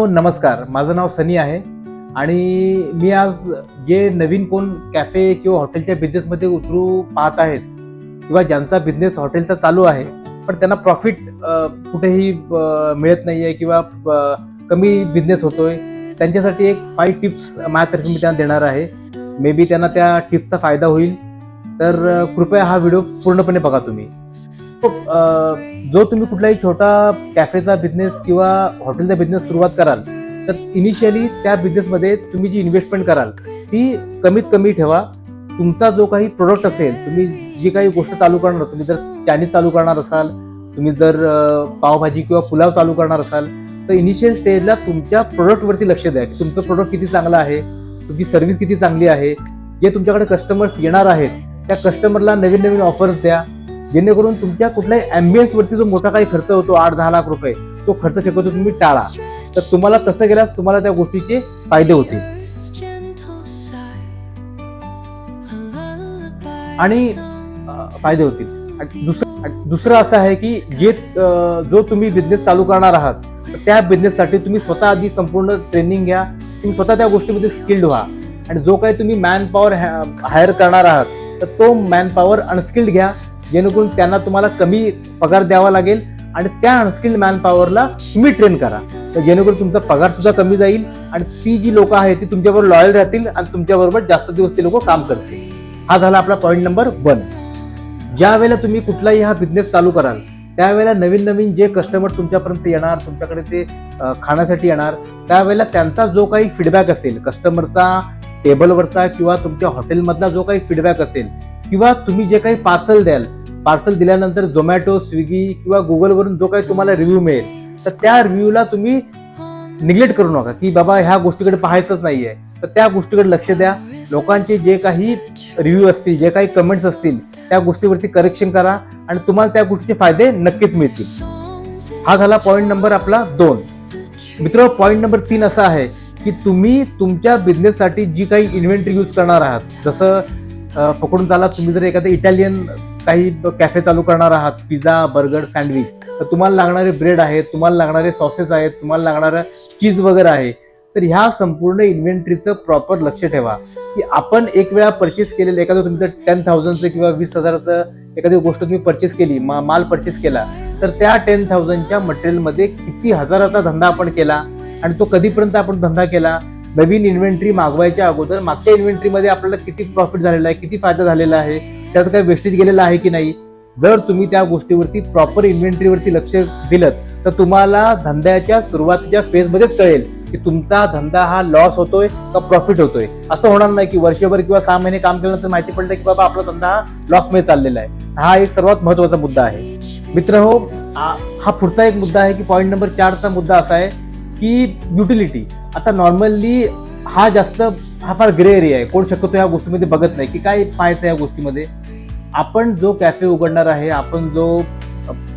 हो, नमस्कार. माझं नाव सनी आहे आणि मी आज जे नवीन कोण कॅफे किंवा हॉटेलच्या बिझनेसमध्ये उतरू पाहत आहेत किंवा ज्यांचा बिझनेस हॉटेलचा चालू आहे पण त्यांना प्रॉफिट कुठेही मिळत नाही आहे किंवा कमी बिझनेस होतोय त्यांच्यासाठी एक फाईव्ह टिप्स माझ्यातर्फे मी त्यांना देणार आहे. मे बी त्यांना त्या टिप्सचा फायदा होईल. तर कृपया हा व्हिडिओ पूर्णपणे बघा तुम्ही. जो तुम्ही कुठलाही छोटा कॅफेचा बिझनेस किंवा हॉटेलचा बिझनेस सुरुवात कराल तर इनिशियली त्या बिझनेसमध्ये तुम्ही जी इन्व्हेस्टमेंट कराल ती कमीत कमी ठेवा. तुमचा जो काही प्रोडक्ट असेल तुम्ही जी काही गोष्ट चालू करणार तुम्ही जर चायनीज चालू करणार असाल तुम्ही जर पावभाजी किंवा पुलाव चालू करणार असाल तर इनिशियल स्टेजला तुमच्या प्रोडक्टवरती लक्ष द्या की तुमचं प्रोडक्ट किती चांगलं आहे तुमची सर्व्हिस किती चांगली आहे. जे तुमच्याकडे कस्टमर्स येणार आहेत त्या कस्टमरला नवीन नवीन ऑफर्स द्या. जेणेकरून तुमच्या कुठल्याही ॲम्बियन्सवरती जो मोठा काही खर्च होतो आठ दहा लाख रुपये तो खर्च शक्यतो तुम्ही टाळा. तर तुम्हाला तसं केल्यास तुम्हाला त्या गोष्टीचे फायदे होतील. आणि फायदे होतील. दुसरं दुसरं असं आहे की जे जो तुम्ही बिझनेस चालू करणार आहात त्या बिझनेससाठी तुम्ही स्वतः आधी संपूर्ण ट्रेनिंग घ्या. तुम्ही स्वतः त्या गोष्टीमध्ये स्किल्ड व्हा. आणि जो काही तुम्ही मॅन पॉवर हायर करणार आहात तर तो मॅन पॉवर अनस्किल्ड घ्या. जेणेकरून त्यांना तुम्हाला कमी पगार द्यावा लागेल आणि त्या अनस्किल्ड मॅन पॉवरला तुम्ही ट्रेन करा. तर जेणेकरून तुमचा पगार सुद्धा कमी जाईल आणि ती जी लोक आहेत ती तुमच्याबरोबर लॉयल राहतील आणि तुमच्याबरोबर जास्त दिवस ते लोक काम करतील. हा झाला आपला पॉईंट नंबर वन ज्या वेळेला तुम्ही कुठलाही हा बिझनेस चालू कराल त्यावेळेला नवीन नवीन जे कस्टमर तुमच्यापर्यंत येणार तुमच्याकडे ते खाण्यासाठी येणार त्यावेळेला त्यांचा जो काही फीडबॅक असेल कस्टमरचा टेबलवरचा किंवा तुमच्या हॉटेलमधला जो काही फीडबॅक असेल किंवा तुम्ही जे काही पार्सल द्याल पार्सल दिल्यानंतर झोमॅटो स्विगी किंवा गुगलवरून जो काही तुम्हाला रिव्ह्यू मिळेल तर त्या रिव्ह्यूला तुम्ही निग्लेक्ट करू नका की बाबा ह्या गोष्टीकडे पाहायचंच नाही आहे तर त्या गोष्टीकडे लक्ष द्या. लोकांचे जे काही रिव्ह्यू असतील जे काही कमेंट्स असतील त्या गोष्टीवरती करेक्शन करा आणि तुम्हाला त्या गोष्टीचे फायदे नक्कीच मिळतील. हा झाला पॉईंट नंबर आपला दोन. मित्र पॉईंट नंबर तीन असा आहे की तुम्ही तुमच्या बिझनेससाठी जी काही इन्व्हेंटरी यूज करणार आहात जसं पकडून चाला तुम्ही जर एखादं इटालियन काही कॅफे चालू करणार आहात पिझ्झा बर्गर सँडविच. तर तुम्हाला लागणारे ब्रेड आहेत तुम्हाला लागणारे सॉसेस आहेत तुम्हाला लागणारं चीज वगैरे आहे. तर ह्या संपूर्ण इन्व्हेंटरीचं प्रॉपर लक्ष ठेवा. की आपण एक वेळा परचेस केलेलं एखादं तुमचं टेन थाउजंडचं किंवा वीस हजाराचं एखादी गोष्ट तुम्ही परचेस केली मा- माल परचेस केला तर त्या टेन थाउजंडच्या मटेरियलमध्ये किती हजाराचा धंदा आपण केला आणि तो कधीपर्यंत आपण धंदा केला? नवीन इन्व्हेंटरी मागवायच्या अगोदर मागच्या इन्व्हेंटरीमध्ये आपल्याला किती प्रॉफिट झालेला आहे किती फायदा झालेला आहे? त्यात काही वेस्टेज गेलेला आहे की नाही? जर तुम्ही त्या गोष्टीवरती प्रॉपर इन्व्हेंटरीवरती लक्ष दिलं तर तुम्हाला धंद्याच्या सुरुवातीच्या फेजमध्येच कळेल की तुमचा धंदा हा लॉस होतोय का प्रॉफिट होतोय. असं होणार नाही की वर्षभर किंवा सहा महिने काम केल्यानंतर माहिती पडलं की बाबा आपला धंदा हा लॉसमध्ये चाललेला आहे. हा एक सर्वात महत्त्वाचा मुद्दा आहे. मित्र हो हा पुढचा एक मुद्दा आहे की पॉईंट नंबर चारचा मुद्दा असा आहे की युटिलिटी आता नॉर्मली हा जास्त हा फार ग्रे एरिया आहे. कोण शक्यतो ह्या गोष्टीमध्ये बघत नाही की काय पाहायचं या गोष्टीमध्ये? आपण जो कॅफे उघडणार आहे आपण जो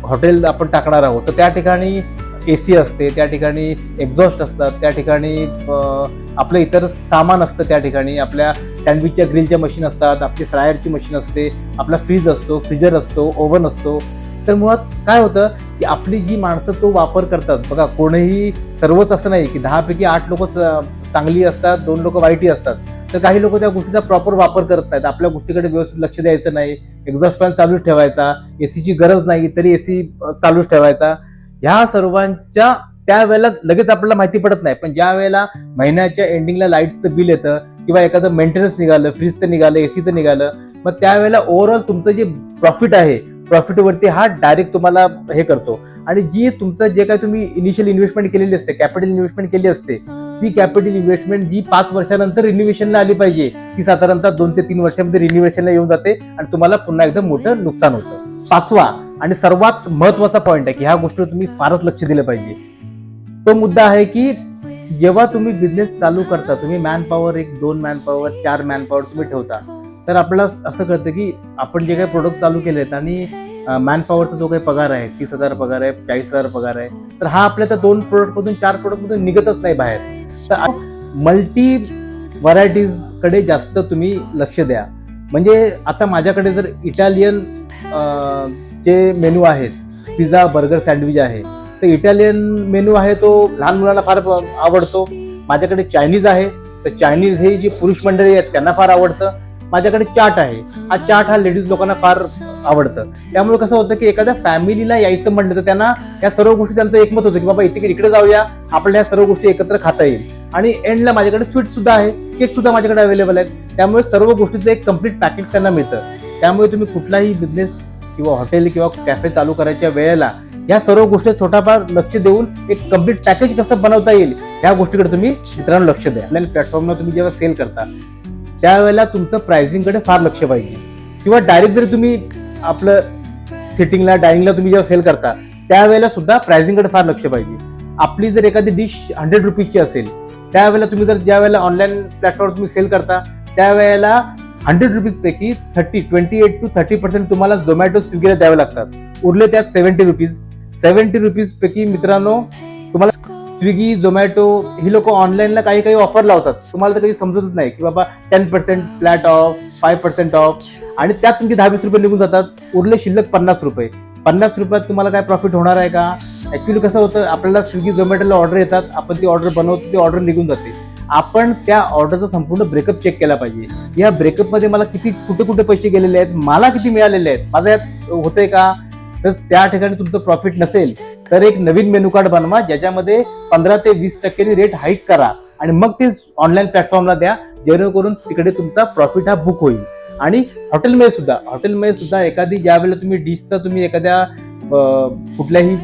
हॉटेल आपण टाकणार आहोत तर त्या ठिकाणी ए सी असते त्या ठिकाणी एक्झॉस्ट असतात त्या ठिकाणी आपलं इतर सामान असतं त्या ठिकाणी. आपल्या सँडविचच्या ग्रिलच्या मशीन असतात आपली फ्रायरची मशीन असते आपला फ्रीज असतो फ्रीजर असतो ओव्हन असतो. तर मुळात काय होतं की आपली जी माणसं तो वापर करतात बघा कोणीही सर्वच असं नाही की दहापैकी आठ लोक चांगली असतात दोन लोक वाईटही असतात. तर काही लोक त्या गोष्टीचा प्रॉपर वापर करत नाहीत. आपल्या गोष्टीकडे व्यवस्थित लक्ष द्यायचं नाही. एक्झॉस्ट फॅन चालूच ठेवायचा. एसीची गरज नाही तरी एसी चालूच ठेवायचा. ह्या सर्वांच्या त्यावेळेला लगेच आपल्याला माहिती पडत नाही. पण ज्या वेळेला महिन्याच्या एंडिंगला लाईटचं बिल येतं किंवा एखादं मेंटेनन्स निघालं फ्रीजचं निघालं एसीचं निघालं मग त्यावेळेला ओव्हरऑल तुमचं जे प्रॉफिट आहे प्रॉफिटवरती हा डायरेक्ट तुम्हाला हे करतो. आणि जी तुमचं जे काही तुम्ही इनिशियल इन्व्हेस्टमेंट केलेली असते कॅपिटल इन्व्हेस्टमेंट केली असते ती कॅपिटल इन्व्हेस्टमेंट जी पाच वर्षानंतर रिन्युवेशनला आली पाहिजे ती साधारणतः दोन ते तीन वर्षामध्ये रिन्युवेशनला येऊन जाते आणि तुम्हाला पुन्हा एकदा मोठं नुकसान होतं. पाचवा आणि सर्वात महत्त्वाचा पॉईंट आहे की ह्या गोष्टीवर तुम्ही फारच लक्ष दिलं पाहिजे. तो मुद्दा आहे की जेव्हा तुम्ही बिझनेस चालू करता तुम्ही मॅन पॉवर एक दोन मॅन पॉवर चार मॅन पॉवर तुम्ही ठेवता तर आपल्याला असं कळतं की आपण जे काही प्रोडक्ट चालू केले आहेत आणि मॅनपॉवरचा जो काही पगार आहे तीस हजार पगार आहे चाळीस हजार पगार आहे तर हा आपल्या त्या दोन प्रोडक्टमधून चार प्रोडक्टमधून निघतच नाही बाहेर. तर मल्टी व्हरायटीजकडे जास्त तुम्ही लक्ष द्या. म्हणजे आता माझ्याकडे जर इटालियन जे मेनू आहेत पिझ्झा बर्गर सँडविच आहे तर इटालियन मेनू आहे तो लहान मुलांना फार आवडतो. माझ्याकडे चायनीज आहे तर चायनीज हे जी पुरुष मंडळी आहेत त्यांना फार आवडतं. माझ्याकडे चाट आहे. हा चाट हा लेडीज लोकांना फार आवडतं. त्यामुळे कसं होतं की एखाद्या फॅमिलीला यायचं म्हणलं तर त्यांना या सर्व गोष्टी त्यांचं एकमत होतं की बाबा इथे इकडे जाऊया आपल्याला या सर्व गोष्टी एकत्र खाता येईल. आणि एंडला माझ्याकडे स्वीट सुद्धा आहे केक सुद्धा माझ्याकडे अवेलेबल आहेत. त्यामुळे सर्व गोष्टीचं एक कंप्लीट पॅकेज त्यांना मिळतं. त्यामुळे तुम्ही कुठलाही बिझनेस किंवा हॉटेल किंवा कॅफे चालू करायच्या वेळेला या सर्व गोष्टी थोडाफार लक्ष देऊन एक कंप्लीट पॅकेज कसं बनवता येईल या गोष्टीकडे तुम्ही मित्रांनो लक्ष द्या. आपल्याला प्लॅटफॉर्मला तुम्ही जेव्हा सेल करता त्यावेळेला तुमचं प्राइसिंगकडे फार लक्ष पाहिजे. किंवा डायरेक्ट जरी तुम्ही आपलं सिटिंगला डायनिंगला तुम्ही जेव्हा सेल करता त्यावेळेला सुद्धा प्राइसिंगकडे फार लक्ष पाहिजे. आपली जर एखादी डिश हंड्रेड रुपीजची असेल त्यावेळेला तुम्ही जर ज्या वेळेला ऑनलाईन प्लॅटफॉर्म तुम्ही सेल करता त्यावेळेला hundred रुपीजपैकी thirty twenty eight two thirty percent तुम्हाला झोमॅटो स्विगीला द्यावे लागतात. उरले त्यात सेव्हन्टी रुपीज सेव्हन्टी रुपीजपैकी मित्रांनो स्विगी झोमॅटो ही लोक ऑनलाईनला काही काही ऑफर लावतात. तुम्हाला तर काही समजतच नाही की बाबा ten percent flat off five percent off आणि त्यात तुमचे दहा वीस रुपये निघून जातात. उरले शिल्लक पन्नास रुपये. पन्नास रुपयात तुम्हाला काय प्रॉफिट होणार आहे का? ऍक्च्युली कसं होतं आपल्याला स्विगी झोमॅटोला ऑर्डर येतात. आपण ती ऑर्डर बनवतो ती ऑर्डर निघून जाते. आपण त्या ऑर्डरचा संपूर्ण ब्रेकअप चेक केला पाहिजे. या ब्रेकअपमध्ये मला किती कुठे कुठे पैसे गेलेले आहेत? मला किती मिळालेले आहेत? माझं यात होतंय का? तर त्या ठिकाणी तुमचं प्रॉफिट नसेल तर एक नवीन मेनू कार्ड बनवा ज्याच्यामध्ये पंधरा ते वीस टक्क्यांनी रेट हाईक करा. आणि मग ते ऑनलाईन प्लॅटफॉर्मला द्या जेणेकरून तिकडे तुमचा प्रॉफिट हा बुक होईल. आणि हॉटेलमध्ये सुद्धा हॉटेलमध्ये सुद्धा एखादी ज्यावेळेला तुम्ही डिशचा तुम्ही एखाद्या कुठल्याही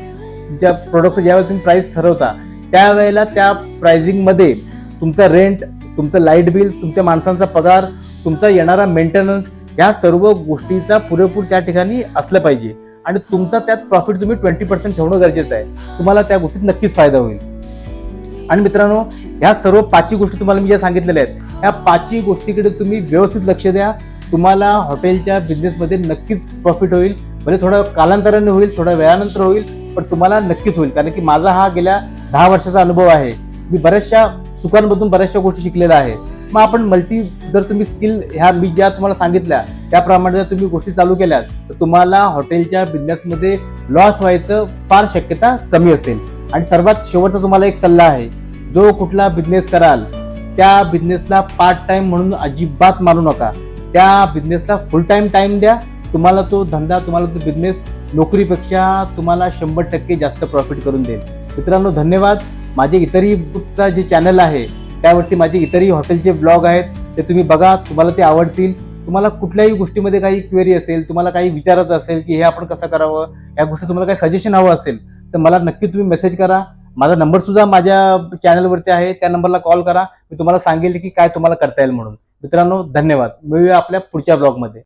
ज्या प्रोडक्टचं ज्यावेळेला तुम्ही प्राईस ठरवता त्यावेळेला त्या प्राइसिंगमध्ये तुमचा रेंट तुमचं लाइट बिल तुमच्या माणसांचा पगार तुमचा येणारा मेंटेनन्स ह्या सर्व गोष्टीचा पुरेपूर त्या ठिकाणी असलं पाहिजे. आणि तुमचा त्यात प्रॉफिट तुम्ही ट्वेंटी पर्सेंट ठेवणं गरजेचं आहे. तुम्हाला त्या गोष्टीत नक्कीच फायदा होईल. आणि मित्रांनो ह्या सर्व पाचही गोष्टी तुम्हाला मी ज्या सांगितलेल्या आहेत ह्या पाचही गोष्टीकडे तुम्ही व्यवस्थित लक्ष द्या. तुम्हाला हॉटेलच्या बिझनेसमध्ये नक्कीच प्रॉफिट होईल. म्हणजे थोडं कालांतराने होईल थोड्या वेळानंतर होईल पण तुम्हाला नक्कीच होईल. कारण की माझा हा गेल्या दहा वर्षाचा अनुभव आहे. मी बऱ्याचशा चुकांमधून बऱ्याचशा गोष्टी शिकलेल्या आहे. मग आपण मल्टी जर तुम्ही स्किल ह्या मी ज्या तुम्हाला सांगितल्या त्याप्रमाणे जर तुम्ही गोष्टी चालू केल्यात तर तुम्हाला हॉटेलच्या बिझनेसमध्ये लॉस व्हायचं फार शक्यता कमी असेल. आणि सर्वात शेवटचा तुम्हाला एक सल्ला आहे जो कुठला बिझनेस कराल त्या बिझनेसला पार्ट टाइम म्हणून अजिबात मानू नका. त्या बिझनेसला फुल टाइम टाइम द्या. तुम्हाला तो धंदा तुम्हाला तो बिझनेस नोकरीपेक्षा तुम्हाला शंभर टक्के जास्त प्रॉफिट करून देईल. मित्रांनो धन्यवाद. माझे इतरही ग्रुपचा जे चॅनल आहे त्यावरती माझे इतरही हॉटेलचे ब्लॉग आहेत ते तुम्ही बघा तुम्हाला ते आवडतील. तुम्हाला कुठल्याही गोष्टीमध्ये काही क्वेरी असेल तुम्हाला काही विचारत असेल की हे आपण कसं करावं या गोष्टी तुम्हाला काही सजेशन हवं असेल तर मला नक्की तुम्ही मेसेज करा. माझा नंबर सुद्धा माझ्या चॅनलवरती आहे त्या नंबरला कॉल करा. मी तुम्हाला सांगेल की काय तुम्हाला करता येईल म्हणून. मित्रांनो धन्यवाद. मिळूया आपल्या पुढच्या ब्लॉगमध्ये